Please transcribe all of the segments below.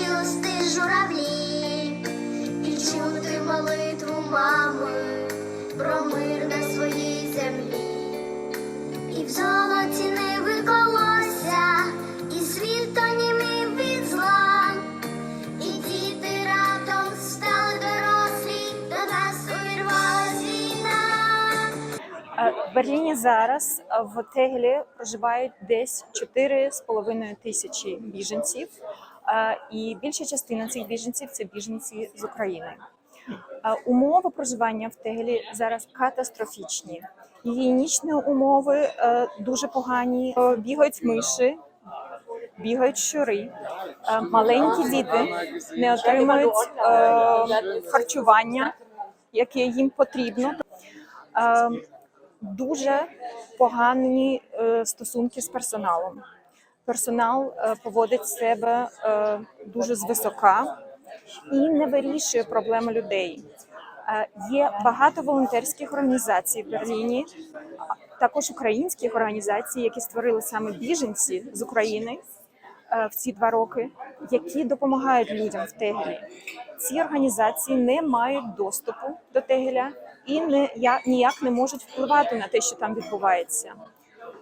дитячі листи журавлі, і чути молитву мами про мир на своїй землі, і в золоті не виколося, і світ онімів від зла, і діти раптом стали дорослі, до нас увірвалась війна. В Берліні зараз в Тегелі проживають десь 4,5 тисячі біженців, і більша частина цих біженців це біженці з України. Умови проживання в Тегелі зараз катастрофічні. Гігієнічні умови е, дуже погані. Е, Бігають миші, бігають щури. Е, Маленькі діти не отримують харчування, яке їм потрібно. Дуже погані стосунки з персоналом. Персонал е, поводить себе е, дуже звисока і не вирішує проблеми людей. Е, Є багато волонтерських організацій в Берліні, також українських організацій, які створили саме біженці з України в ці два роки, які допомагають людям в Тегелі. Ці організації не мають доступу до Тегеля і не я ніяк не можуть впливати на те, що там відбувається.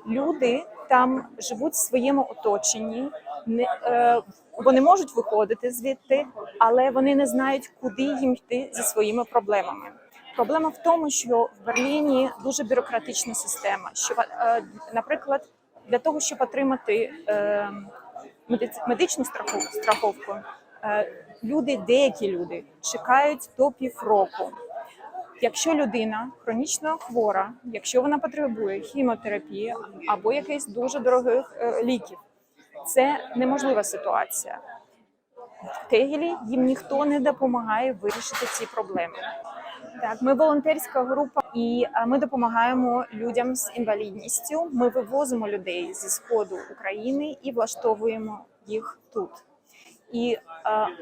Люди там живуть в своєму оточенні, не е, вони можуть виходити звідти, але вони не знають, куди їм йти зі своїми проблемами. Проблема в тому, що в Берліні дуже бюрократична система. Що, е, наприклад, для того, щоб отримати е, медичну страховку е, люди, деякі люди чекають до півроку. Якщо людина хронічно хвора, якщо вона потребує хіміотерапії або якихось дуже дорогих е, ліків, це неможлива ситуація. В Тегелі їм ніхто не допомагає вирішити ці проблеми. Так, ми волонтерська група, і е, ми допомагаємо людям з інвалідністю. Ми вивозимо людей зі сходу України і влаштовуємо їх тут. І е,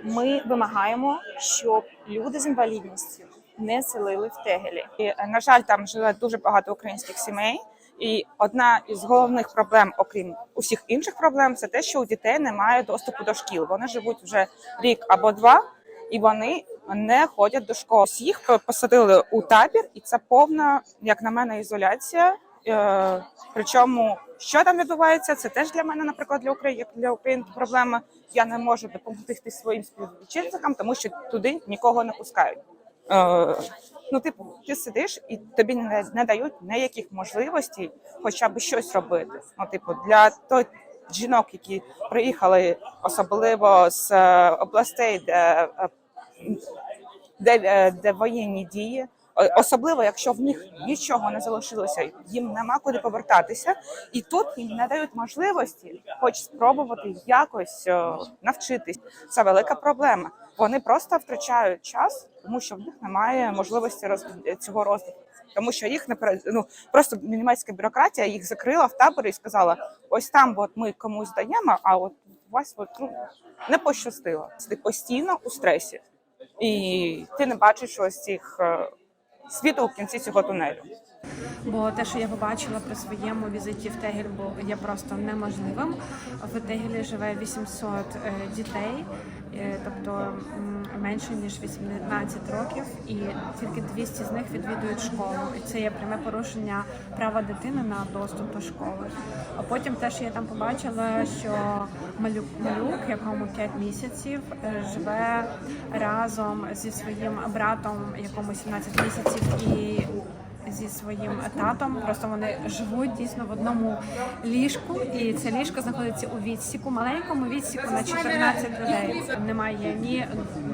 ми вимагаємо, щоб люди з інвалідністю не селили в Тегелі. І, е, на жаль, там живе дуже багато українських сімей. І одна із головних проблем, окрім усіх інших проблем, це те, що у дітей немає доступу до шкіл. Вони живуть вже рік або два, і вони не ходять до школи. Їх посадили у табір, і це повна, як на мене, ізоляція. Е, Причому, що там відбувається, це теж для мене, наприклад, для України для України проблема. Я не можу допомогти своїм співвітчизникам, тому що туди нікого не пускають. Е, ну, типу, ти сидиш і тобі не, не дають ніяких можливостей хоча б щось робити. Ну, типу, для той жінок, які приїхали особливо з е, областей, де, е, де, де воєнні дії. Особливо, якщо в них нічого не залишилося, їм нема куди повертатися, і тут їм не дають можливості, хоч спробувати якось навчитись. Це велика проблема. Вони просто втрачають час, тому що в них немає можливості роз... цього розвитку. Тому що їх не ну, просто німецька бюрократія їх закрила в таборі і сказала: ось там от ми комусь даємо, а от вас от, ну, не пощастило. Ти постійно у стресі, і ти не бачиш ось цих е, світу в кінці цього тунелю. Бо те, що я побачила при своєму візиті в Тегель, є просто неможливим. В Тегелі живе 800 е, дітей, е, тобто менше ніж 18 років, і тільки 200 з них відвідують школу. І це є пряме порушення права дитини на доступ до школи. А потім теж я там побачила, що малюк, малюк якому 5 місяців, е, живе разом зі своїм братом, якому 17 місяців, і зі своїм татом. Просто вони живуть дійсно в одному ліжку, і це ліжко знаходиться у відсіку, маленькому відсіку на 14 людей. Немає ні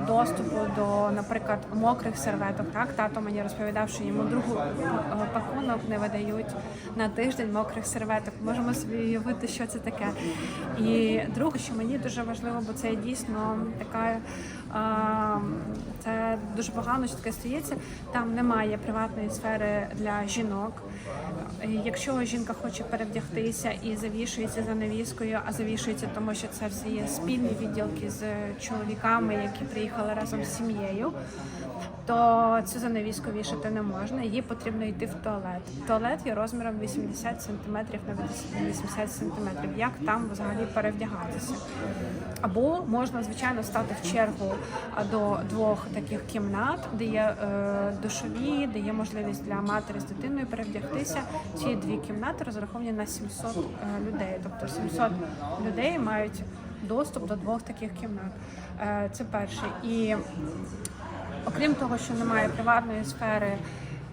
доступу до, наприклад, мокрих серветок. Так, тато мені розповідав, що йому другу е, пакунок не видають на тиждень мокрих серветок. Можемо собі уявити, що це таке. І друге, що мені дуже важливо, бо це дійсно така Це дуже погано, що таке стається. Там немає приватної сфери для жінок. Якщо жінка хоче перевдягтися і завішується за навіскою, а завішується, тому що це все є спільні відділки з чоловіками, які приїхали разом з сім'єю, то цю занавіску вішати не можна. Їй потрібно йти в туалет. Туалет є розміром 80 см на 80 см. Як там взагалі перевдягатися? Або можна, звичайно, стати в чергу до двох таких кімнат, де є е, душові, де є можливість для матері з дитиною перевдягтися. Ці дві кімнати розраховані на 700 е, людей. Тобто 700 людей мають доступ до двох таких кімнат. Е, це перше. І окрім того, що немає приватної сфери.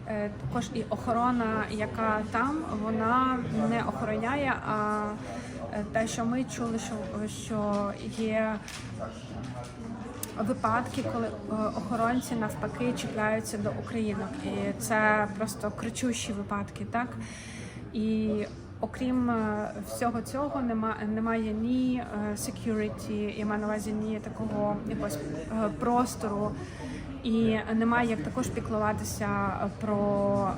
е, Також і охорона, яка там, вона не охороняє. А е, те, що ми чули, що, що є випадки, коли е, охоронці навпаки чіпляються до українок, і це просто кричущі випадки, так і. Окрім всього цього, нема, немає ні security, я маю на увазі ні такого якогось простору, і немає як також піклуватися про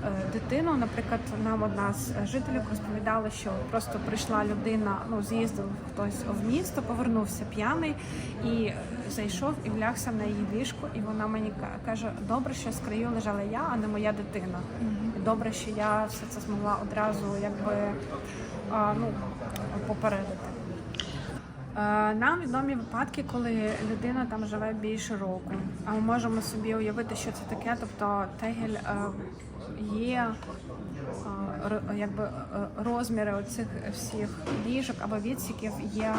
е, дитину. Наприклад, нам одна з жителів розповідала, що просто прийшла людина, ну з'їздив хтось в місто, повернувся п'яний і зайшов і влягся на її ліжко. І вона мені каже: добре, що з краю лежала я, а не моя дитина. Добре, що я все це змогла одразу, якби ну попередити. Е, Нам відомі випадки, коли людина там живе більше року. А ми можемо собі уявити, що це таке. Тобто тегель е, є е, якби розміри оцих всіх ліжок або відсіків є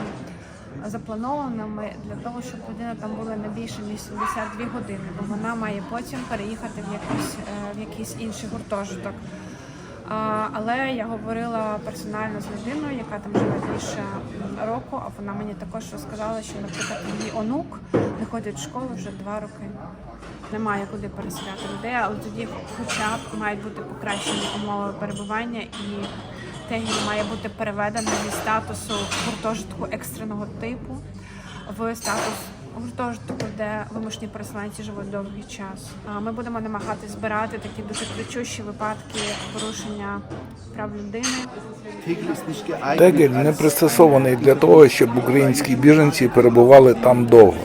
запланованими для того, щоб людина там була не більше ніж 72 години, бо вона має потім переїхати в якийсь, в якийсь інший гуртожиток. Але я говорила персонально з людиною, яка там живе більше року, а вона мені також розказала, що, наприклад, її онук не ходить в школу вже два роки. Немає куди переселяти людей, але тоді хоча б мають бути покращені умови перебування і тегіль має бути переведений зі статусу гуртожитку екстреного типу в статус гуртожитку, де вимушені переселенці живуть довгий час. Ми будемо намагатися збирати такі дуже кричущі випадки порушення прав людини. Тегель не пристосований для того, щоб українські біженці перебували там довго.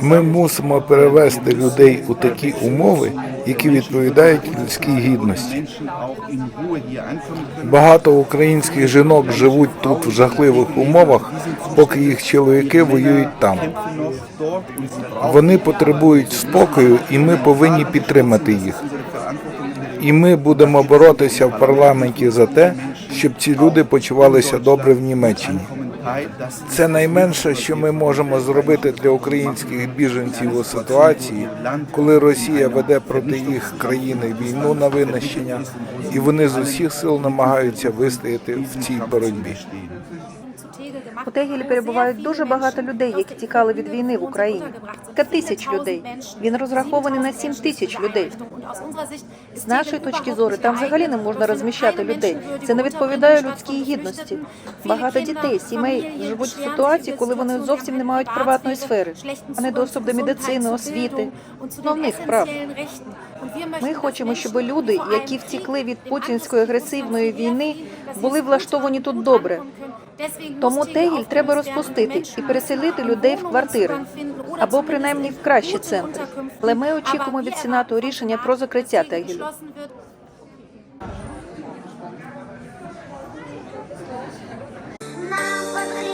Ми мусимо перевести людей у такі умови, які відповідають людській гідності. Багато українських жінок живуть тут в жахливих умовах, поки їх чоловіки воюють там. Вони потребують спокою, і ми повинні підтримати їх. І ми будемо боротися в парламенті за те, щоб ці люди почувалися добре в Німеччині. Це найменше, що ми можемо зробити для українських біженців у ситуації, коли Росія веде проти їх країни війну на винищення, і вони з усіх сил намагаються вистояти в цій боротьбі. У Тегілі перебувають дуже багато людей, які тікали від війни в Україні. Та тисяч людей. Він розрахований на 7 тисяч людей. З нашої точки зору, там взагалі не можна розміщати людей. Це не відповідає людській гідності. Багато дітей, сімей живуть в ситуації, коли вони зовсім не мають приватної сфери, а не доступ до медицини, освіти, основних прав. Ми хочемо, щоб люди, які втікли від путінської агресивної війни, були влаштовані тут добре. Тому Тегіль треба розпустити і переселити людей в квартири або принаймні в кращі центри. Але ми очікуємо від сенату рішення про закриття Тегілю. Нам потрібно